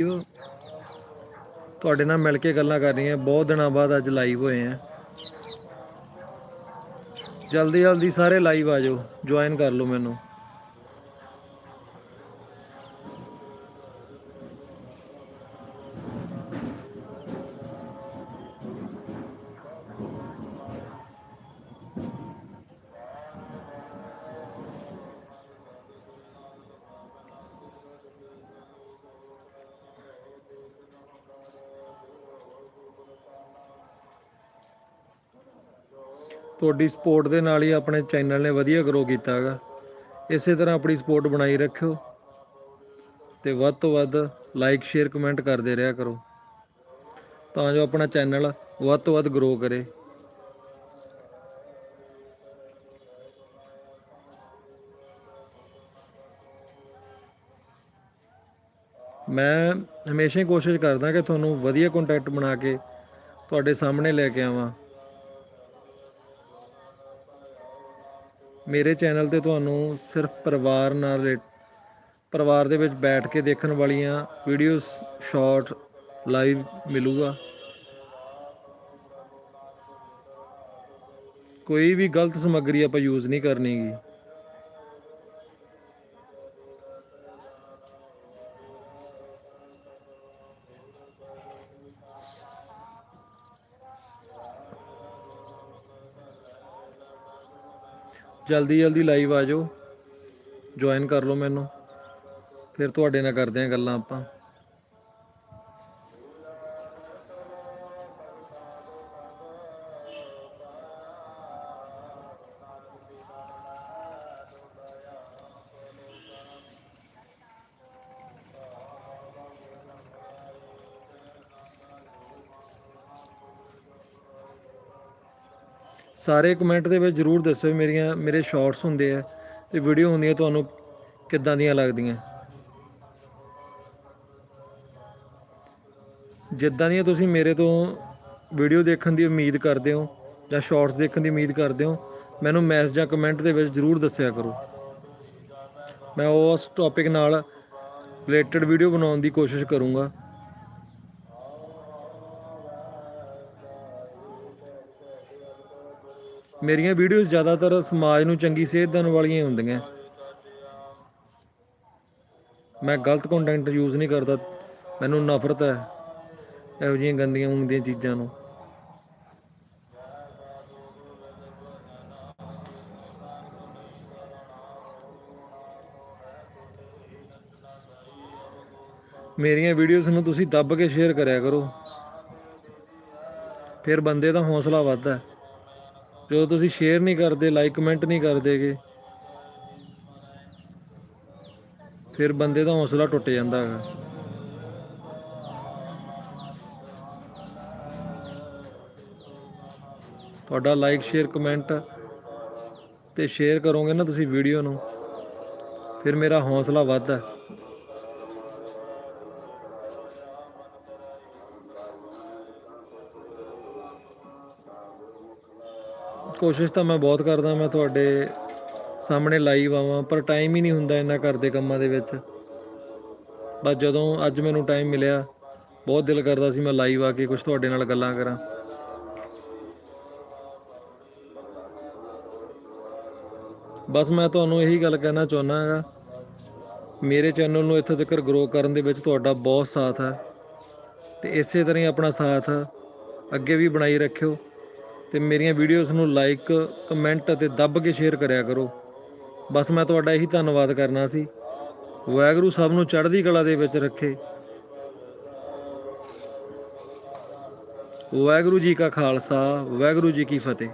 Video ਤੁਹਾਡੇ ਨਾਲ ਮਿਲ ਕੇ ਗੱਲਾਂ ਕਰਨੀਆਂ ਬਹੁਤ ਦਿਨਾਂ ਬਾਅਦ ਅੱਜ ਲਾਈਵ ਹੋਏ ਆ। ਜਲਦੀ ਜਲਦੀ ਸਾਰੇ ਲਾਈਵ ਆ ਜਾਓ ਜੁਆਇਨ ਕਰ ਲਓ ਮੈਨੂੰ। ਤੁਹਾਡੀ ਸਪੋਰਟ ਦੇ ਨਾਲ ਹੀ ਆਪਣੇ ਚੈਨਲ ਨੇ ਵਧੀਆ ਗਰੋ ਕੀਤਾ ਹੈਗਾ। ਇਸੇ ਤਰ੍ਹਾਂ ਆਪਣੀ ਸਪੋਰਟ ਬਣਾਈ ਰੱਖਿਓ ਤੇ ਵੱਧ ਤੋਂ ਵੱਧ ਲਾਈਕ ਸ਼ੇਅਰ ਕਮੈਂਟ ਕਰਦੇ ਰਿਹਾ ਕਰੋ। ਤਾਂ ਜੋ ਆਪਣਾ ਚੈਨਲ ਵੱਧ ਤੋਂ ਵੱਧ ਗਰੋ ਕਰੇ। ਮੈਂ ਹਮੇਸ਼ਾ ਹੀ ਕੋਸ਼ਿਸ਼ ਕਰਦਾ ਕਿ ਤੁਹਾਨੂੰ ਵਧੀਆ ਕੰਟੈਕਟ ਬਣਾ ਕੇ ਤੁਹਾਡੇ ਸਾਹਮਣੇ ਲੈ ਕੇ ਆਵਾਂ। ਮੇਰੇ ਚੈਨਲ ਤੇ ਤੁਹਾਨੂੰ ਸਿਰਫ ਪਰਿਵਾਰ ਨਾਲ ਰਿਲੇਟ- ਪਰਿਵਾਰ ਦੇ ਵਿੱਚ ਬੈਠ ਕੇ ਦੇਖਣ ਵਾਲੀਆਂ ਵੀਡੀਓਜ਼ ਸ਼ਾਰਟ ਲਾਈਵ ਮਿਲੂਗਾ। ਕੋਈ ਵੀ ਗਲਤ ਸਮੱਗਰੀ ਆਪਾਂ ਯੂਜ਼ ਨਹੀਂ ਕਰਨੀਗੀ। ਜਲਦੀ ਜਲਦੀ ਲਾਈਵ ਆ ਜਾਓ। ਜੁਆਇਨ ਕਰ ਲਓ ਮੈਨੂੰ। ਫਿਰ ਤੁਹਾਡੇ ਨਾਲ ਕਰਦੇ ਆਂ ਗੱਲਾਂ ਆਪਾਂ। ਸਾਰੇ ਕਮੈਂਟ ਦੇ ਵਿੱਚ ਜਰੂਰ ਦੱਸੋ ਮੇਰੀਆਂ, ਮੇਰੇ ਸ਼ਾਰਟਸ ਹੁੰਦੇ ਆ ਤੇ ਵੀਡੀਓ ਹੁੰਦੀਆਂ ਤੁਹਾਨੂੰ ਕਿੱਦਾਂ ਦੀਆਂ ਲੱਗਦੀਆਂ। ਜਿੱਦਾਂ ਦੀਆਂ ਤੁਸੀਂ ਮੇਰੇ ਤੋਂ ਵੀਡੀਓ ਦੇਖਣ ਦੀ ਉਮੀਦ ਕਰਦੇ ਹੋ ਜਾਂ ਸ਼ਾਰਟਸ ਦੇਖਣ ਦੀ ਉਮੀਦ ਕਰਦੇ ਹੋ, ਮੈਨੂੰ ਮੈਸੇਜ ਜਾਂ ਕਮੈਂਟ ਦੇ ਵਿੱਚ ਜਰੂਰ ਦੱਸਿਆ ਕਰੋ। ਮੈਂ ਉਸ ਟੌਪਿਕ ਨਾਲ ਰਿਲੇਟਡ ਵੀਡੀਓ ਬਣਾਉਣ ਦੀ ਕੋਸ਼ਿਸ਼ ਕਰੂੰਗਾ। ਮੇਰੀਆਂ ਵੀਡੀਓਜ਼ ਜ਼ਿਆਦਾਤਰ ਸਮਾਜ ਨੂੰ ਚੰਗੀ ਸੇਧ ਦੇਣ ਵਾਲੀਆਂ ਹੁੰਦੀਆਂ। ਮੈਂ ਗਲਤ ਕੰਟੈਂਟ ਯੂਜ਼ ਨਹੀਂ ਕਰਦਾ। ਮੈਨੂੰ ਨਫ਼ਰਤ ਹੈ ਇਹੋ ਜਿਹੀਆਂ ਗੰਦੀਆਂ ਹੁੰਦੀਆਂ ਚੀਜ਼ਾਂ ਨੂੰ। ਮੇਰੀਆਂ ਵੀਡੀਓਜ਼ ਨੂੰ ਤੁਸੀਂ ਦੱਬ ਕੇ ਸ਼ੇਅਰ ਕਰਿਆ ਕਰੋ। ਫਿਰ ਬੰਦੇ ਦਾ ਹੌਸਲਾ ਵੱਧਦਾ। ਹੈ ਜਦੋਂ ਤੁਸੀਂ ਸ਼ੇਅਰ ਨਹੀਂ ਕਰਦੇ ਲਾਈਕ ਕਮੈਂਟ ਨਹੀਂ ਕਰਦੇਗੇ ਫਿਰ ਬੰਦੇ ਦਾ ਹੌਸਲਾ ਟੁੱਟ ਜਾਂਦਾ ਹੈਗਾ। ਤੁਹਾਡਾ ਲਾਈਕ ਸ਼ੇਅਰ ਕਮੈਂਟ ਤੇ ਸ਼ੇਅਰ ਕਰੋਗੇ ਨਾ ਤੁਸੀਂ ਵੀਡੀਓ ਨੂੰ, ਫਿਰ ਮੇਰਾ ਹੌਸਲਾ ਵੱਧਦਾ। ਕੋਸ਼ਿਸ਼ ਤਾਂ ਮੈਂ ਬਹੁਤ ਕਰਦਾ ਮੈਂ ਤੁਹਾਡੇ ਸਾਹਮਣੇ ਲਾਈਵ ਆਵਾਂ, ਪਰ ਟਾਈਮ ਹੀ ਨਹੀਂ ਹੁੰਦਾ ਇੰਨਾ ਘਰ ਦੇ ਕੰਮਾਂ ਦੇ ਵਿੱਚ। ਬਸ ਜਦੋਂ ਅੱਜ ਮੈਨੂੰ ਟਾਈਮ ਮਿਲਿਆ, ਬਹੁਤ ਦਿਲ ਕਰਦਾ ਸੀ ਮੈਂ ਲਾਈਵ ਆ ਕੇ ਕੁਝ ਤੁਹਾਡੇ ਨਾਲ ਗੱਲਾਂ ਕਰਾਂ। ਬਸ ਮੈਂ ਤੁਹਾਨੂੰ ਇਹੀ ਗੱਲ ਕਹਿਣਾ ਚਾਹੁੰਦਾ ਹੈਗਾ, ਮੇਰੇ ਚੈਨਲ ਨੂੰ ਇੱਥੇ ਤੱਕ ਗਰੋ ਕਰਨ ਦੇ ਵਿੱਚ ਤੁਹਾਡਾ ਬਹੁਤ ਸਾਥ ਹੈ। ਤੇ ਇਸੇ ਤਰ੍ਹਾਂ ਹੀ ਆਪਣਾ ਸਾਥ ਅੱਗੇ ਵੀ ਬਣਾਈ ਰੱਖਿਓ। ਤੇ ਮੇਰੀਆਂ ਵੀਡੀਓਜ਼ ਨੂੰ ਲਾਈਕ ਕਮੈਂਟ ਅਤੇ ਦੱਬ ਕੇ ਸ਼ੇਅਰ ਕਰਿਆ ਕਰੋ। ਬਸ ਮੈਂ ਤੁਹਾਡਾ ਇਹੀ ਧੰਨਵਾਦ ਕਰਨਾ ਸੀ। ਵਾਹਿਗੁਰੂ ਸਭ ਨੂੰ ਚੜ੍ਹਦੀ ਕਲਾ ਦੇ ਵਿੱਚ ਰੱਖੇ। ਵਾਹਿਗੁਰੂ ਜੀ ਕਾ ਖਾਲਸਾ, ਵਾਹਿਗੁਰੂ ਜੀ ਕੀ ਫਤਿਹ।